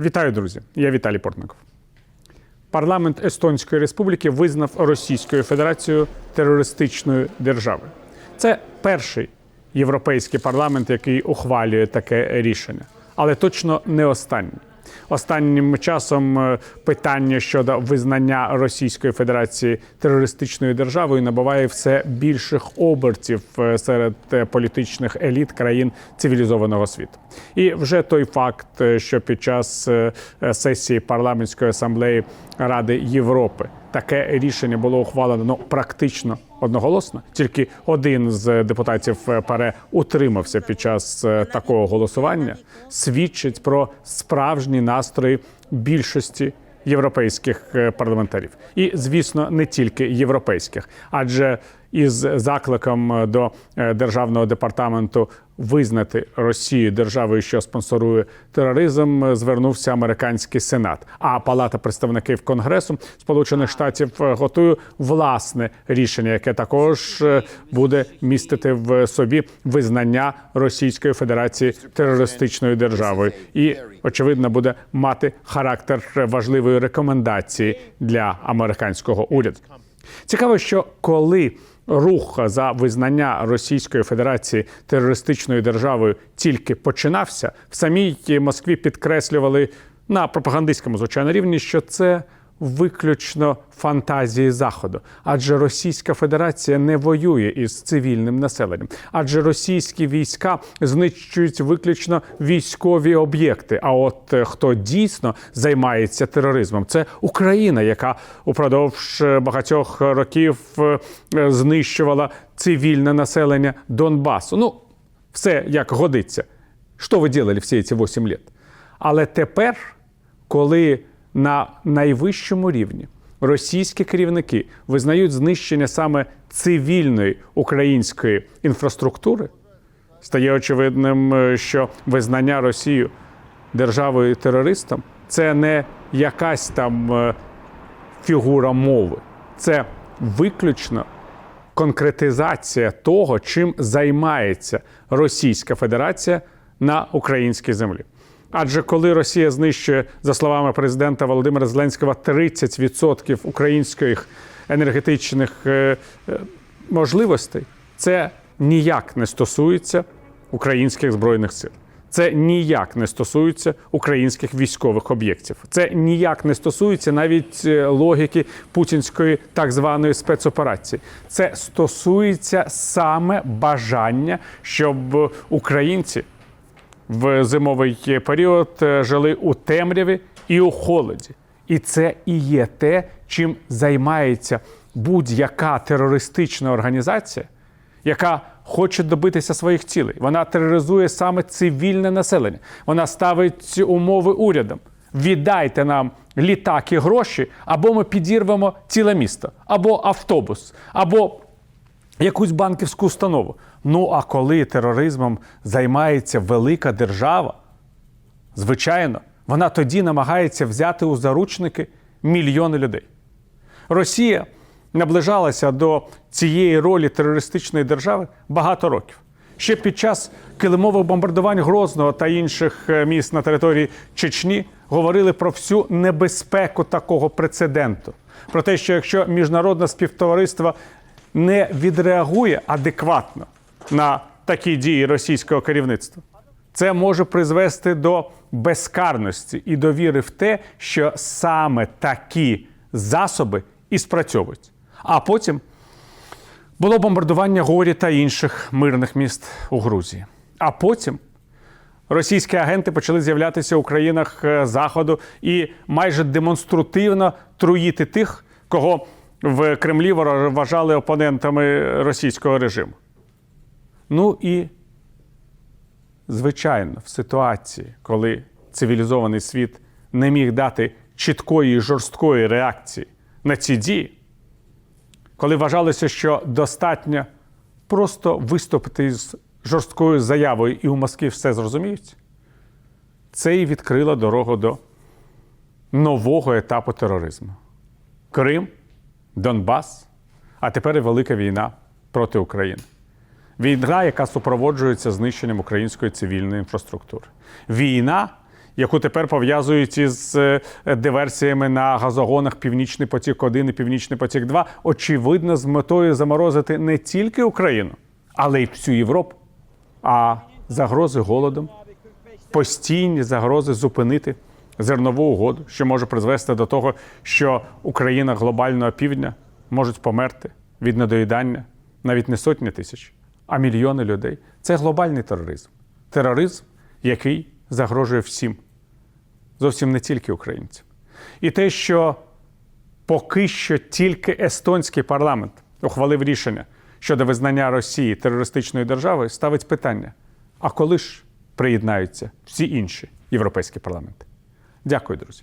Вітаю, друзі! Я Віталій Портников. Парламент Естонської Республіки визнав Російською Федерацією терористичною державою. Це перший європейський парламент, який ухвалює таке рішення, але точно не останній. Останнім часом е, питання щодо визнання Російської Федерації терористичною державою набуває все більших обертів е, серед е, політичних еліт країн цивілізованого світу. І вже той факт, що під час сесії парламентської асамблеї Ради Європи таке рішення було ухвалено ну, практично одноголосно. Тільки один з депутатів е, ПАРЕ утримався під час е, такого голосування, свідчить про справжні настрої більшості європейських е, парламентарів, і звісно, не тільки європейських, адже із закликом до державного департаменту визнати Росію державою, що спонсорує тероризм, звернувся американський сенат. А Палата представників Конгресу Сполучених Штатів е, готує власне рішення, яке також е, буде містити в собі визнання Російської Федерації терористичною державою, і очевидно буде мати характер важливої рекомендації для американського уряду. Цікаво, що коли рух за визнання Російської Федерації терористичною державою тільки починався, в самій Москві підкреслювали на пропагандистському звичайно рівні, що це виключно фантазії заходу, адже Російська Федерація не воює із цивільним населенням, адже російські війська знищують виключно військові об'єкти. А от е, хто дійсно займається тероризмом, це Україна, яка упродовж е, багатьох років е, знищувала цивільне населення Донбасу. Ну, все як годиться. Що ви робили всі ці 8 років? Але тепер, коли на найвищому рівні. Російські керівники визнають знищення саме цивільної української інфраструктури, стає очевидним, е, що визнання Росію державою терористом це не якась там е, фігура мови, це виключно конкретизація того, чим займається Російська Федерація на українській землі. Адже коли Росія знищує, за словами президента Володимира Зеленського, 30% українських енергетичних е, е, можливостей, це ніяк не стосується українських збройних сил. Це ніяк не стосується українських військових об'єктів. Це ніяк не стосується навіть е, логіки путінської так званої спецоперації. Це стосується саме бажання, щоб українці в зимовий період е, жили у темряві і у холоді. І це і є те, чим займається будь-яка терористична організація, яка хоче добитися своїх цілей. Вона тероризує саме цивільне населення. Вона ставить умови урядам. Віддайте нам літак і гроші, або ми підірвемо ціле місто, або автобус, або якусь банківську установу. Ну а коли тероризмом займається велика держава, звичайно, вона тоді намагається взяти у заручники мільйони людей. Росія наближалася до цієї ролі терористичної держави багато років. Ще під час килимових бомбардувань Грозного та інших е, міст на території Чечні говорили про всю небезпеку такого прецеденту. Про те, що якщо міжнародне співтовариство не відреагує адекватно на такі дії російського керівництва, це може призвести до безкарності і довіри в те, що саме такі засоби і спрацьовують. А потім було бомбардування Горі та інших мирних міст у Грузії. А потім російські агенти почали з'являтися у країнах е, Заходу і майже демонстративно труїти тих, кого в Кремлі вважали опонентами російського режиму. Ну і звичайно, в ситуації, коли цивілізований світ не міг дати чіткої і жорсткої реакції на ці дії, коли вважалося, що достатньо просто виступити з жорсткою заявою, і у Москві все зрозуміють, це і відкрило дорогу до нового етапу тероризму. Крим, Донбас, а тепер і велика війна проти України. Війна, яка супроводжується знищенням української цивільної інфраструктури. Війна, яку тепер пов'язують із е, диверсіями на газогонах Північний потік 1 і Північний потік 2 очевидно, з метою заморозити не тільки Україну, але й всю Європу. А загрози голодом, постійні загрози зупинити зернову угоду, що може призвести до того, що Україна глобального півдня можуть померти від недоїдання навіть не сотні тисяч, а мільйони людей. Це глобальний тероризм. Тероризм, який загрожує всім, зовсім не тільки українцям. І те, що поки що тільки естонський парламент ухвалив рішення щодо визнання Росії терористичною державою, ставить питання: а коли ж приєднаються всі інші європейські парламенти? Дякую, друзі.